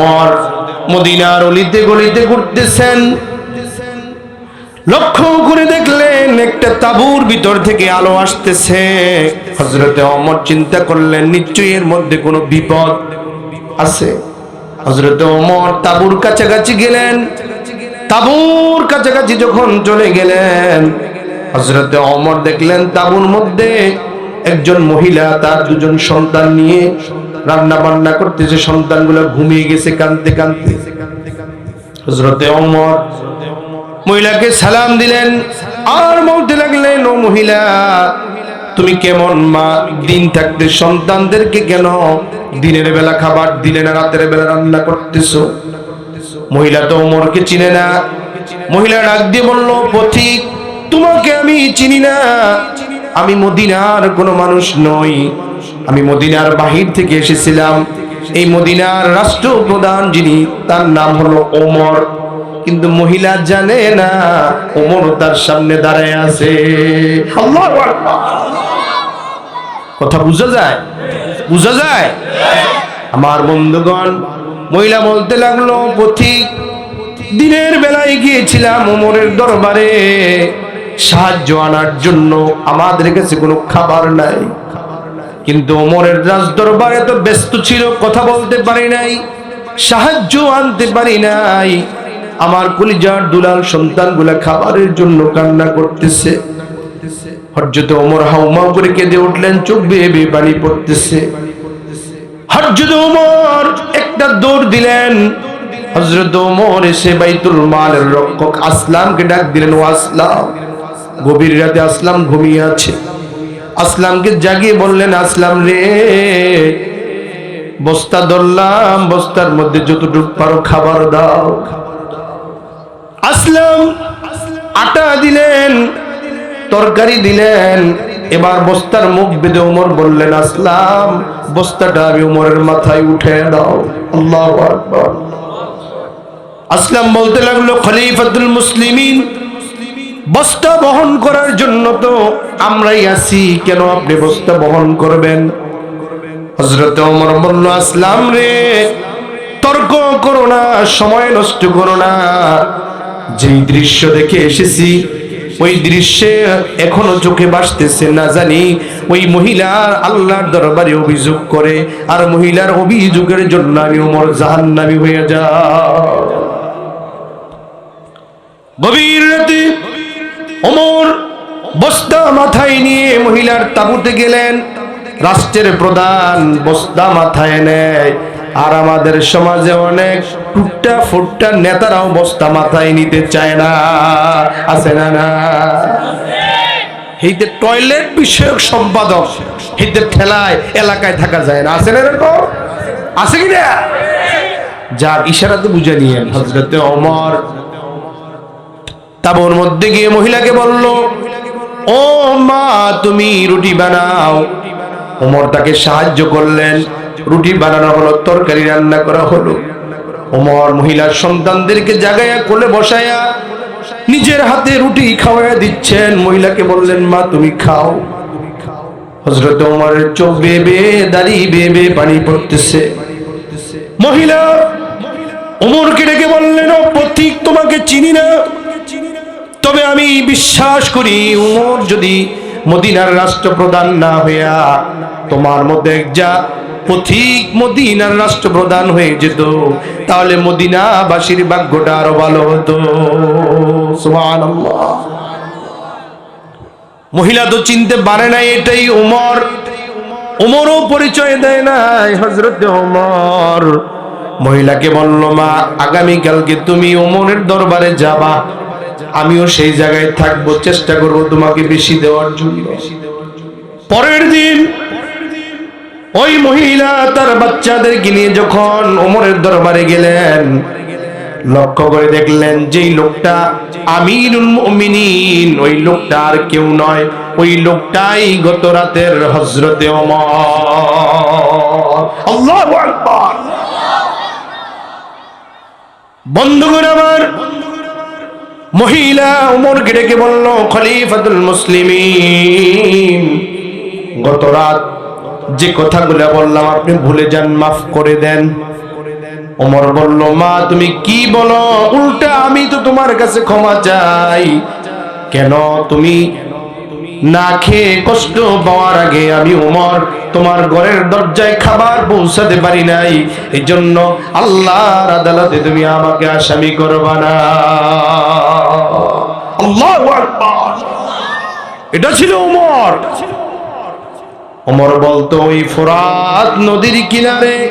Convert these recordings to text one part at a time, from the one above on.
ওমর মদিনার অলিতে গলিতে ঘুরতেছেন। লক্ষ্য করে দেখলেন একটা তাবুর ভিতর থেকে আলো আসতেছে। হজরতে অমর চিন্তা করলেন, নিশ্চয়ই এর মধ্যে কোনো বিপদ আছে। হজরতে অমর তাবুর কাছাকাছি গেলেন। তাবুর কাছাকাছি যখন চলে গেলেন হজরতে অমর দেখলেন তাবুর মধ্যে একজন মহিলা, তার দুজন সন্তান নিয়ে রান্না বান্না করতেছে, সন্তানগুলো ঘুমিয়ে গেছে, কাঁদতে কাঁদতে। হজরতে অমর মহিলাকে সালাম দিলেন, আর বলতে লাগলেন ও মহিলা, তুমি কেমন মা? দিন থাকতে সন্তানদেরকে কেন দিনের বেলা খাবার দিলে না, রাতের বেলা রান্না করতেছো? মহিলা তো ওমরকে চিনে না। মহিলা ডাক দিয়ে বলল, পথিক, তোমাকে আমি চিনি না। আমি মদিনার কোনো মানুষ নই। আমি মদিনার বাহির থেকে এসেছিলাম। এই মদিনার রাষ্ট্রপ্রধান যিনি, তার নাম হলো ওমর। কিন্তু মহিলা জানে না, ওমর তার সামনে দাঁড়ায় আছে। কথা বুঝা যায়? বুঝা যায়? আমার বন্ধুগণ, মহিলা বলতে লাগল, পথিক, দিনের বেলায় গিয়েছিলাম ওমরের দরবারে। সাহায্য আনার জন্য আমাদের কাছে কোনো খাবার নাই। কিন্তু ওমরের রাজ দরবারে তো ব্যস্ত ছিল, কথা বলতে পারি নাই, সাহায্য আনতে পারি নাই। আমার কলিজার দুলাল সন্তানগুলা খাবারের জন্য কান্না করতেছে। হরজত ওমর হাউমাউ করে কেঁদে উঠলেন, চোখ বেয়ে বেয়ে পানি পড়তেছে। হরজত ওমর একটা দৌড় দিলেন। হজরত ওমর এসে বাইতুল মালের রক্ষক আসলামকে ডাক দিলেন, ও আসলাম, গভীর রাতে আসলাম ঘুমিয়ে আছে। আসলামকে জাগিয়ে বললেন, আসলাম রে। বস্তা ধরলাম, বস্তার মধ্যে যতটুকু পারো খাবার দাও। আসলাম, আটা দিলেন, তরকারি দিলেন। এবার বস্তার মুখ বেঁধে উমর বললেন, আসলাম, বস্তাটা আমি উমরের মাথায় উঠে দাও। আল্লাহ আসলাম বলতে লাগল, খলিফাতুল মুসলিমিন বস্তা বহন করার জন্য তো আমরাই আছি। কেন আপনি বস্তা বহন করবেন? হজরত ওমর বলল, আসলাম রে। তর্ক করো না, সময় নষ্ট করো না। যেই দৃশ্য দেখে এসেছি, ওই দৃশ্যে এখনও চোখে বাসতেছে না জানি। ওই মহিলা আল্লাহর দরবারে অভিযোগ করে, আর মহিলার অভিযোগের জন্য আমি ওমর জাহান্নামী হয়ে যা গভীর রাতে ওমর বস্তা মাথায় নিয়ে মহিলার তাবুতে গেলেন। রাষ্ট্রের প্রধান বস্তা মাথায় নেয়। আর আমাদের সমাজে অনেক টুকটা ফুটটা নেতারাও বস্তা মাথায় নিতে চায় না। আছে না না? এইতে টয়লেট বিষয়ক সম্পাদক এইতে ঠেলায় এলাকায় থাকা যায় না। আছে না আছে কি না যার ইশারাতে বুঝে নিয়ে হজরতে অমর তাবুর মধ্যে গিয়ে মহিলাকে বলল, ও মা, তুমি রুটি বানাও। ওমর তাকে সাহায্য করলেন। রুটি বানানো হলো, তরকারি রান্না করা হলো। ওমর মহিলার সন্তানদেরকে জাগায়া, কোলে বসায়া নিজের হাতে রুটি খাওয়াইয়া দিচ্ছেন। মহিলাকে বললেন, মা, তুমি খাও। হজরত ওমরের চোখ দাঁড়িয়ে বেয়ে বেয়ে পানি পড়তেছে। মহিলা ওমরকে ডেকে বললেন, ও পথিক তোমাকে চিনি না? তবে আমি বিশ্বাস করি, উমর যদি মদিনার রাষ্ট্রপ্রধান না হইয়া তোমার মধ্যে যা পথিক মদিনার রাষ্ট্রপ্রধান হয়ে যেত, তাহলে মদিনাবাসীর ভাগ্যটা আরও ভালো হতো। মহিলা তো চিনতে পারে না এটাই উমর। উমরও পরিচয় দেয় নাই হজরত উমর। মহিলাকে বলল, মা, আগামীকালকে তুমি উমরের দরবারে যাবা। আমিও সেই জায়গায় থাকব, চেষ্টা করব তোমাকে বেশি দেওয়ার জন্য। পরের দিন ওই মহিলা তার বাচ্চাদেরকে নিয়ে যখন ওমরের দরবারে গেলেন, লক্ষ্য করে দেখলেন যেই লোকটা আমিরুল মুমিনিন, ওই লোকটা আর কেউ নয়, ওই লোকটাই গত রাতের হজরতে আকবার। বন্ধুগণ আমার মহিলা উমর গেড়েকে বলল, খলিফাতুল মুসলিম গত রাত যে কথাগুলো বললাম, আপনি ভুলে যান, মাফ করে দেন। ওমর বলল, মা, তুমি কি বলো? উল্টা আমি তো তোমার কাছে ক্ষমা চাই। কেন? তুমি না খেয়ে কষ্ট পাওয়ার আগে আমি উমর তোমার ঘরের দরজায় খাবার পৌঁছাতে পারি নাই। এই জন্য আল্লাহর আদালতে তুমি আমাকে আসামি করবা না। আল্লাহু এটা ছিল উমর। ওমর বলতো ওই ফোরাত নদীর কিনারে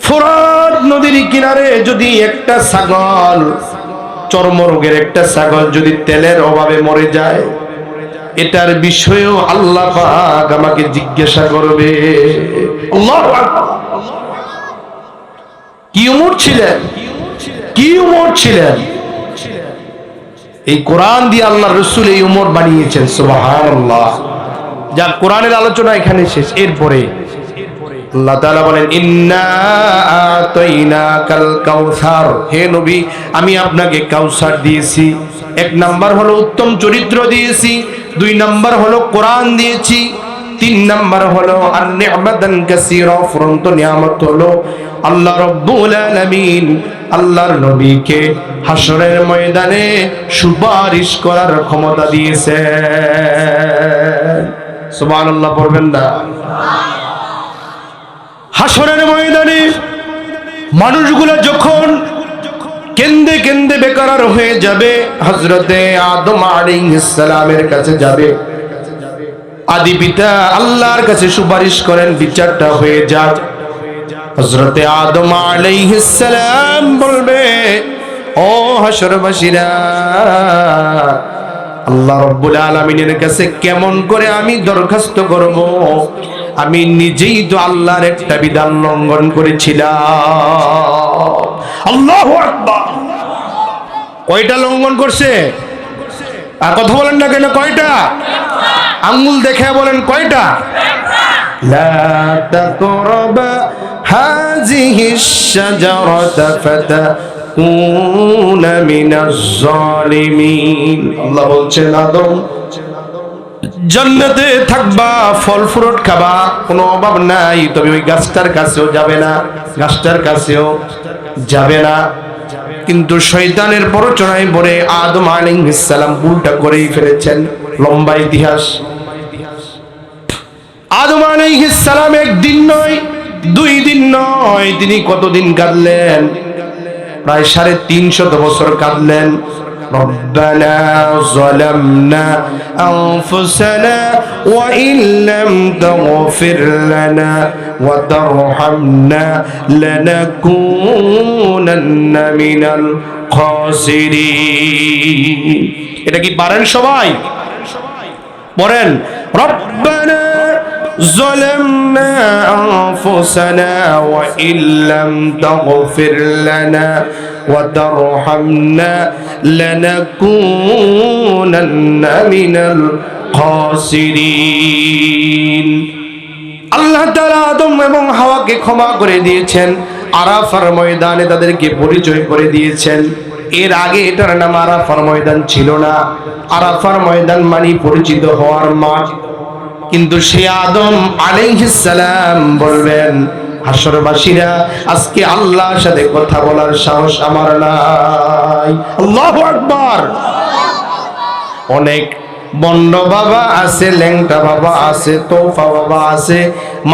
ফোরাত নদীর কিনারে যদি একটা ছাগল চর্মরোগের একটা ছাগল যদি তেলের অভাবে মরে যায় এটার বিষয়েও আল্লাহ পাক আমাকে জিজ্ঞাসা করবে। কি উমর ছিলেন? কি উমর ছিলেন? এই কোরআন দিয়ে আল্লাহ রসুল এই উমর বানিয়েছেন সুবহানাল্লাহ। যা কোরআনের আলোচনা এখানে শেষ। এরপরে আল্লাহ তাআলা বলেন ইন্না আতাইনাকাল কাউসার। হে নবী আমি আপনাকে কাউসার দিয়েছি। এক নাম্বার হলো উত্তম চরিত্র দিয়েছি। দুই নম্বর হলো কোরআন দিয়েছি, তিন নম্বর হলো আর নি'মাতান কাসীরা নিয়ামত হলো আল্লাহ রব্বুল আলামিন আল্লাহর নবীকে হাসরের ময়দানে সুপারিশ করার ক্ষমতা দিয়েছে সুবহানাল্লাহ, পড়বেন না? হাসরের ময়দানে মানুষগুলো যখন কেন্দে কেন্দে বেকার হয়ে যাবে হজরতে আদম আলাইহিসসালামের কাছে যাবে। আদি পিতা আল্লাহর কাছে সুপারিশ করেন, বিচারটা হয়ে যাক। হজরতে আদম আলাইহিসসালাম বলবে, ও হাসরবাসীরা আল্লাহ রব্বুল আলামিনের কাছে কেমন করে আমি দরখাস্ত করব? আমি নিজেই তো আল্লাহর একটা বিধান লঙ্ঘন করেছিলাম। আল্লাহু আকবার কয়টা লঙ্ঘন করছে আর কথা বলেন না কেন কয়টা আঙ্গুল দেখে বলেন কয়টা لا تقرب هذه الشجرة فتكون من الظالمين الله বলছেন আদম জান্নাতে থাকবা, ফল ফ্রুট খাবা, কোনো অভাব নাই, তবে ওই গাছটার কাছেও যাবে না, গাছটার কাছেও যাবে না। কিন্তু শয়তানের প্ররোচনায় পড়ে আদম সালাম ভুলটা করেই ফেলেছেন, লম্বা ইতিহাস। আদম সালাম একদিন নয়, দুই দিন নয়, তিনি কতদিন কাঁদলেন? প্রায় সাড়ে তিনশত বছর কাঁদলেন। ربنا ظلمنا أنفسنا وإن لم تغفر لنا وترحمنا لنكونن من الخاسرين এটা কি পারেন সবাই পড়েন রব্বানা ظلمنا أنفسنا وإن لم تغفر لنا وترحمنا لنكونن من الخاسرين আল্লাহ তাআলা আদম এবং হাওয়াকে ক্ষমা করে দিয়েছেন আরাফার ময়দানে তাদেরকে পরিচয় করে দিয়েছেন এর আগে এটার নাম আরাফার ময়দান ছিল না আরাফার ময়দান মানে পরিচিত হওয়ার মাঠ কিন্তু সে আদম আলাইহিস সালাম বলবেন হাসরবাসীরা, আজকে আল্লাহর সাথে কথা বলার সাহস আমার নাই। আল্লাহু আকবার। অনেক বন্ড বাবা আছে, ল্যাংটা বাবা আছে, তোফা বাবা আছে,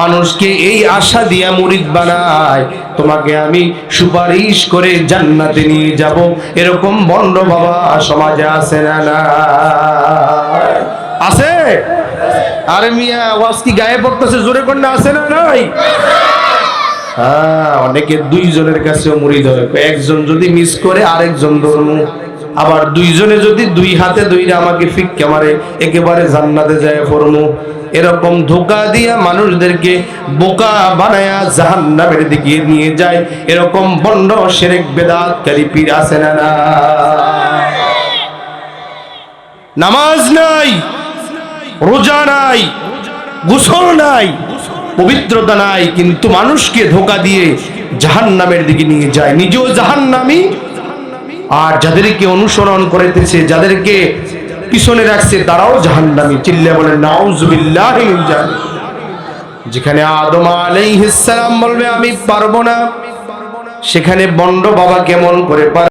মানুষকে এই আশা দিয়া মুরিদ বানায়, তোমাকে আমি সুপারিশ করে জান্নাতে নিয়ে যাব। এরকম বন্ড বাবা সমাজে আছে না না আছে? আরে মিয়া ওয়াজ কি গায়ে পড়তেছে? জোরে কন্যা, আছে না নাই? হ্যাঁ অনেকে দুইজনের কাছেও মুড়িদ হয় একজন যদি মিস করে, আরেকজন ধর্ম। আবার দুইজনে যদি দুই হাতে দুইটা আমাকে ফিক্কা মারে, একেবারে জান্নাতে যায় ফরমু। এরকম ধোকা দিয়া মানুষদেরকে বোকা বানায়া জাহান নামের দিকে নিয়ে যায়। এরকম বন্ড সেরেক বেদাতকারী পীর আছে না না? নামাজ নাই, রোজা নাই, গোসল নাই। পবিত্রতা নাই, কিন্তু মানুষকে ধোকা দিয়ে জাহান নামের দিকে নিয়ে যায়। নিজেও জাহান নামি আর যাদেরকে অনুসরণ করেতেছে, যাদেরকে পিছনে রাখছে, তারাও জাহান নামি চিল্লা বলে নাউজুবিল্লাহ যেখানে আদম আলাইহিস সালাম বলবে, আমি পারব না। সেখানে বন্ড বাবা কেমন করে পারে